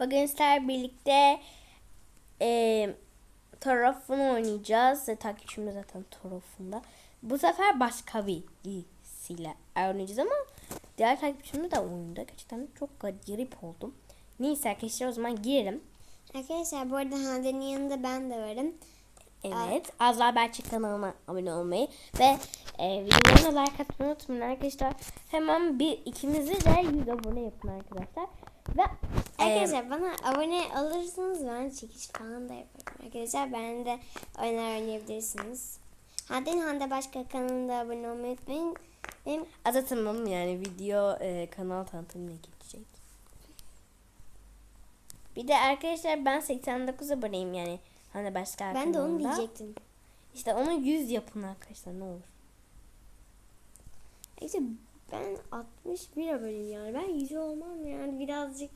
Bugün sizlerle birlikte e, tarafını oynayacağız. E, takipçimiz zaten tarafında. Bu sefer başka birisiyle oynayacağız ama diğer takipçimiz de oyunda. Gerçekten çok garip oldum. Neyse arkadaşlar o zaman girelim. Arkadaşlar bu arada Hande'nin yanında ben de varım. Evet. Azra Berçek kanalına abone olmayı ve e, videolarına like atmayı unutmayın arkadaşlar. Hemen bir ikimizi de 100 abone yapın arkadaşlar. Ve Arkadaşlar bana abone olursanız ben çekiş falan da yaparım. Arkadaşlar ben de oyunlar oynayabilirsiniz. Hande'nin Hande Başka kanalında abone olmayı unutmayın. Benim zaten onun yani video e, kanal tanıtımına geçecek. Bir de arkadaşlar ben 89 aboneyim yani. Hani başka ben de onu diyecektim. İşte onu 100 yapın arkadaşlar ne olur. İşte ben 61 aboneyim yani. Ben 100 olmam yani birazcık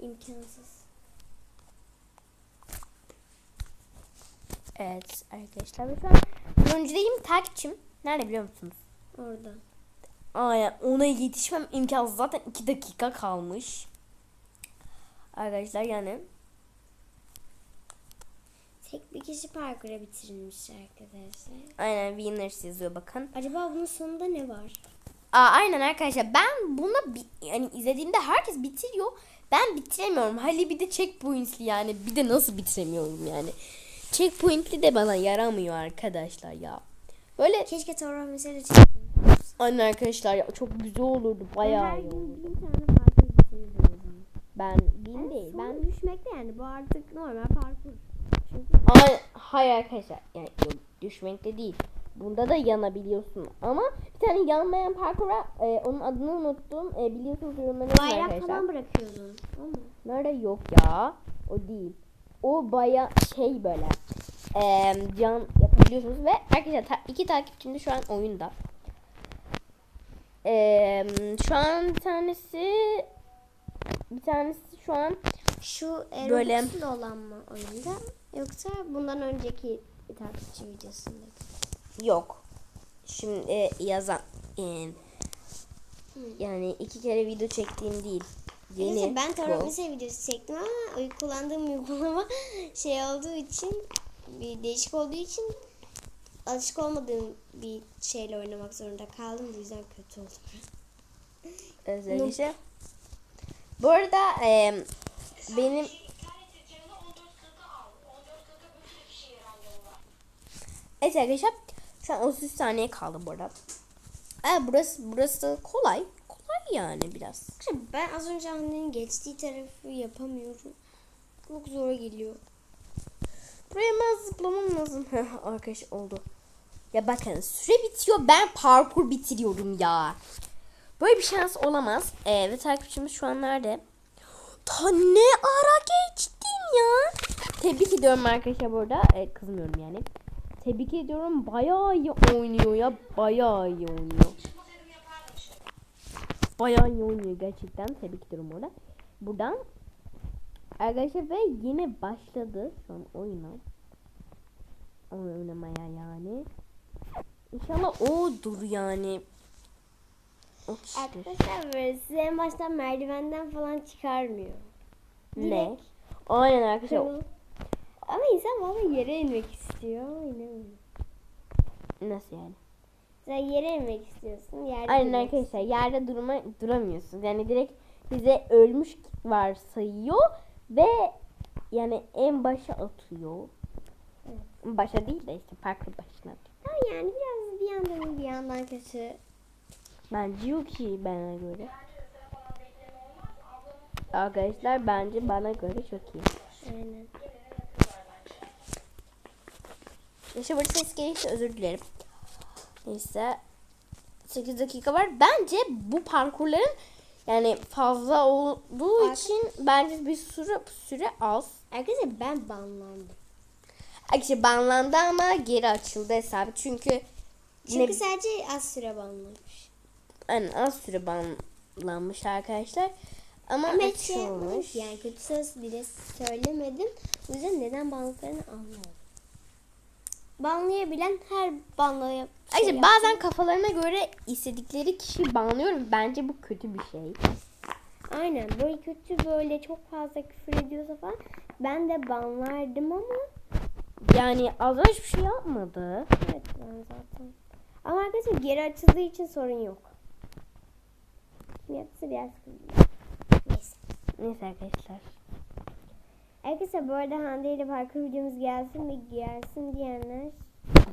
imkansız. Evet arkadaşlar şu an öncedeyim takipçim. Nerede biliyor musunuz? Orada. Aynen ona yetişmem imkansız. Zaten 2 dakika kalmış. Arkadaşlar yani Tek bir kişi parkura bitirilmiş arkadaşlar. aynen winners yazıyor bakın. Acaba bunun sonunda ne var? Aa, aynen arkadaşlar ben buna bi- yani izlediğimde herkes bitiriyor. Ben bitiremiyorum. Hali bir de checkpointli yani. Bir de nasıl bitiremiyorum yani. Checkpointli de bana yaramıyor arkadaşlar ya. Böyle Keşke Torah mesela çektim. aynen arkadaşlar ya çok güzel olurdu. Bayağı Her iyi olurdu. gün bin tane parkur bitirdim o zaman. Ben bin değil. Ben Ben düşmekte yani bu artık normal parkur. Çünkü Ay, hayır arkadaşlar. Yani yok, düşmekte değil. Bunda da yanabiliyorsun. Ama bir tane yanmayan parkura e, onun adını unuttum. E, biliyorsunuz yorumlara yazın bayrak arkadaşlar. falan bırakıyordun. Nerede yok ya. O değil. O baya şey böyle. E, can yapabiliyorsunuz ve arkadaşlar ta- iki takipçim de şu an oyunda. E, şu an bir tanesi bir tanesi şu an Şu Robux'lu olan mı oyunda? Yoksa bundan önceki bir takipçi videosunda. Yok. Şimdi e, yazan e, yani iki kere video çektiğim değil. Yeni Neyse ben mesela videosu çektim ama kullandığım uygulama şey olduğu için bir değişik olduğu için alışık olmadığım bir şeyle oynamak zorunda kaldım. Bu yüzden kötü oldu. Özellikle. Bu arada e, benim Evet arkadaşlar şu an 33 saniye kaldı bu arada. Evet, burası burası kolay. Kolay yani biraz. Ben az önce annenin geçtiği tarafı yapamıyorum. Çok zor geliyor. Buraya ben zıplamam lazım. Arkadaş oldu. Ya bakın süre bitiyor ben parkur bitiriyorum ya. Böyle bir şans olamaz. Ee, ve takipçimiz şu an nerede? Ta ne ara geçtin ya. Tebrik ediyorum arkadaşlar burada. Ee, kızmıyorum yani. Tebrik ediyorum. Bayağı iyi oynuyor ya. Bayağı iyi oynuyor. Bayağı iyi oynuyor gerçekten. Tebrik ediyorum orada. Buradan Arkadaşlar ve yine başladı an oyuna. Oynamaya yani. İnşallah yani. O kişidir. Arkadaşlar böyle en baştan merdivenden falan çıkarmıyor. Ne? Aynen arkadaşlar. Kırıl- Ama insan valla yere inmek istiyor inemiyor. Nasıl yani? Sen yere inmek istiyorsun. Yerde Aynen inmek arkadaşlar yerde durma duramıyorsunuz. Yani direkt bize ölmüş varsayıyor ve yani en başa atıyor. Başa değil de işte parkur başına atıyor. Ama yani biraz bir yandan iyi bir yandan kötü. Bence yok iyi bana göre. Arkadaşlar bence bana göre çok iyi. Aynen. Burada ses gelirse özür dilerim. Neyse. 8 dakika var. Bence bu parkurların yani fazla olduğu Arka- için bence bir süre süre az. Arkadaşlar ben banlandım. Arkadaşlar banlandı ama geri açıldı hesabı. Çünkü Çünkü ne, sadece az süre banlanmış. yani az süre banlanmış arkadaşlar. Ama, Ama şey açılmış. yapmamış. Yani kötü söz bile söylemedim. O yüzden neden banladıklarını anlamadım. Banlayabilen her banlaya şey Arkadaşlar yaptı. bazen kafalarına göre istedikleri kişiyi banlıyorum. Bence bu kötü bir şey. Aynen böyle kötü böyle çok fazla küfür ediyorsa falan ben de banlardım ama Yani azra hiçbir şey yapmadı. evet ben zaten. Ama arkadaşlar geri açıldığı için sorun yok. Kim yaptıysa biraz kızıyor. Neyse. Neyse arkadaşlar. Arkadaşlar bu arada Hande ile parkur videomuz gelsin ve gelsin diyenler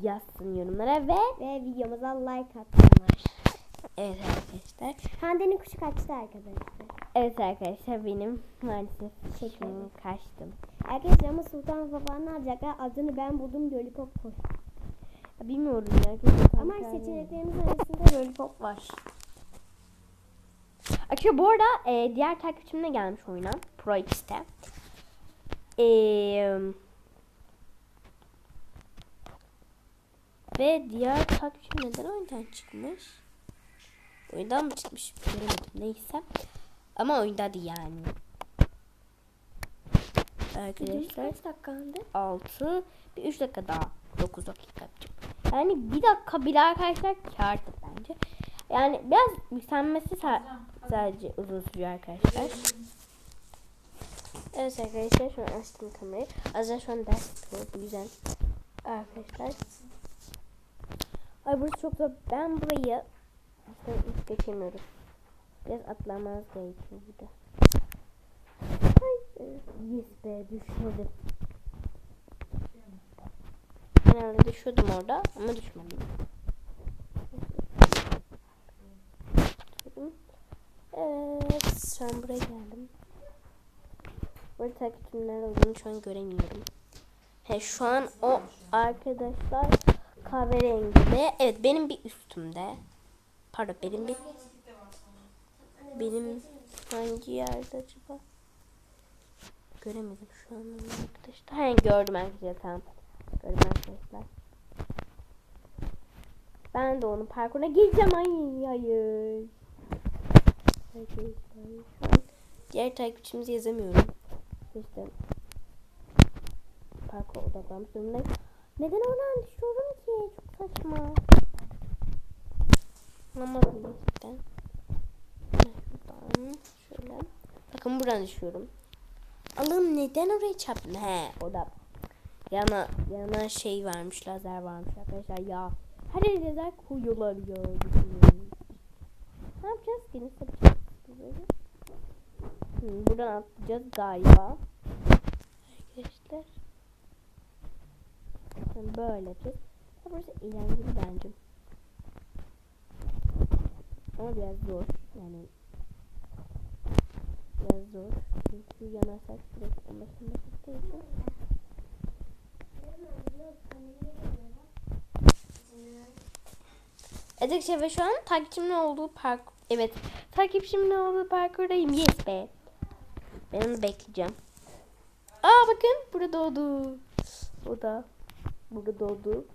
Yazsın yorumlara ve ve videomuza like atsınlar. evet arkadaşlar. Hande'nin kuşu kaçtı arkadaşlar. Evet arkadaşlar benim maalesef ederim. kaçtım. Arkadaşlar ama Sultan Baba ne alacaklar? Adını ben buldum Lollipop koy. Bilmiyorum ya. Ama seçeneklerimiz arasında Lollipop var. Arkadaşlar bu arada e, diğer takipçim de gelmiş oyuna. Pro X'te. Eee ve diğer takipçim neden oyundan çıkmış? Oyundan mı çıkmış? Göremedim. Neyse. Ama oyunda değil yani. Arkadaşlar Kaç dakika Hande? 6 bir 3 dakika daha 9 dakika yapacağım. Yani bir dakika bile arkadaşlar kârdır bence. Yani biraz yükselmesi sa- sadece uzun sürüyor arkadaşlar. Evet arkadaşlar şu an açtım kamerayı. Azra şu an ders yapıyor. Yüzden arkadaşlar. Ay burası çok zor. Ben burayı işte hiç geçemiyorum. Biraz atlamaz gerekiyor burada. Ay, yes be düşmedim. Genelde düşüyordum orada ama düşmedim. Evet, şu an buraya geldim. Burada takipçimler olduğunu şu an göremiyorum. He, şu an o arkadaşlar kahverengi ve evet benim bir üstümde. Pardon benim bir benim hangi yerde acaba? Göremedim şu an arkadaşlar. He gördüm arkadaşlar tamam. Gördüm arkadaşlar. Ben de onun parkuruna gireceğim. Ay hayır. Arkadaşlar şu diğer takipçimizi yazamıyorum. İşte parkur odaklanmış durumdayım. Neden oradan düşüyorum ki? Çok saçma. Anlamadım gerçekten. Şuradan şöyle. Bakın buradan düşüyorum. Allah'ım neden oraya çarptın? He o da yana yana şey varmış lazer varmış arkadaşlar ya. Her yere lazer koyuyorlar ya. Ne yapacağız ki? Yapacağız? Böyle. Hmm, buradan atlayacağız galiba. Arkadaşlar. Yani böyle yapacağız. Ya Burası eğlenceli bence. Ama biraz zor. Yani biraz zor. Çünkü yanarsak direkt en başında çıktığı için. Evet şey ve şu an takipçimin olduğu park evet takipçimin olduğu parkurdayım yes be. Ben onu bekleyeceğim. Aa bakın burada doğdu. O da burada doğdu.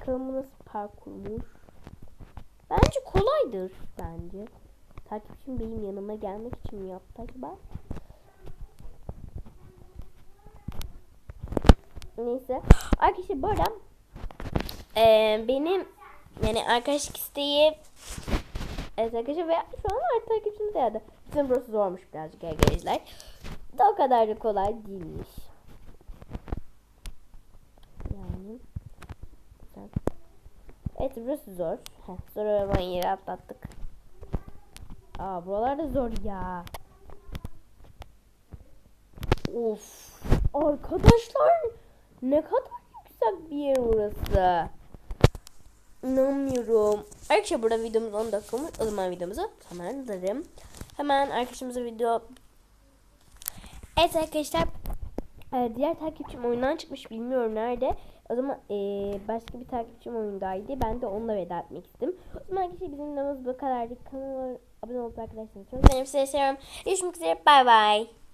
Bakalım nasıl parkurmuş. Bence kolaydır bence. Takipçim benim yanıma gelmek için mi yaptı acaba? Neyse. Arkadaşlar bu arada eee, benim yani arkadaşlık isteği Evet arkadaşlar ve şu an artık takipçim de geldi. Bizim burası zormuş birazcık arkadaşlar. Da o kadar da kolay değilmiş. Yani. Evet burası zor. Heh, zor olan yeri atlattık. Aa buralar da zor ya. Of. Arkadaşlar ne kadar yüksek bir yer burası. İnanmıyorum. Arkadaşlar burada videomuz 10 dakika olmuş. O zaman videomuzu tamamlarım. Hemen arkadaşımıza video... Evet arkadaşlar. Ee, diğer takipçim oyundan çıkmış. Bilmiyorum nerede. O zaman ee, başka bir takipçim oyundaydı. Ben de onunla veda etmek istedim. O zaman arkadaşlar bizim videomuz bu kadardı. Kanalıma abone olup arkadaşlar çok sizi seviyorum. Görüşmek üzere. Bay bay.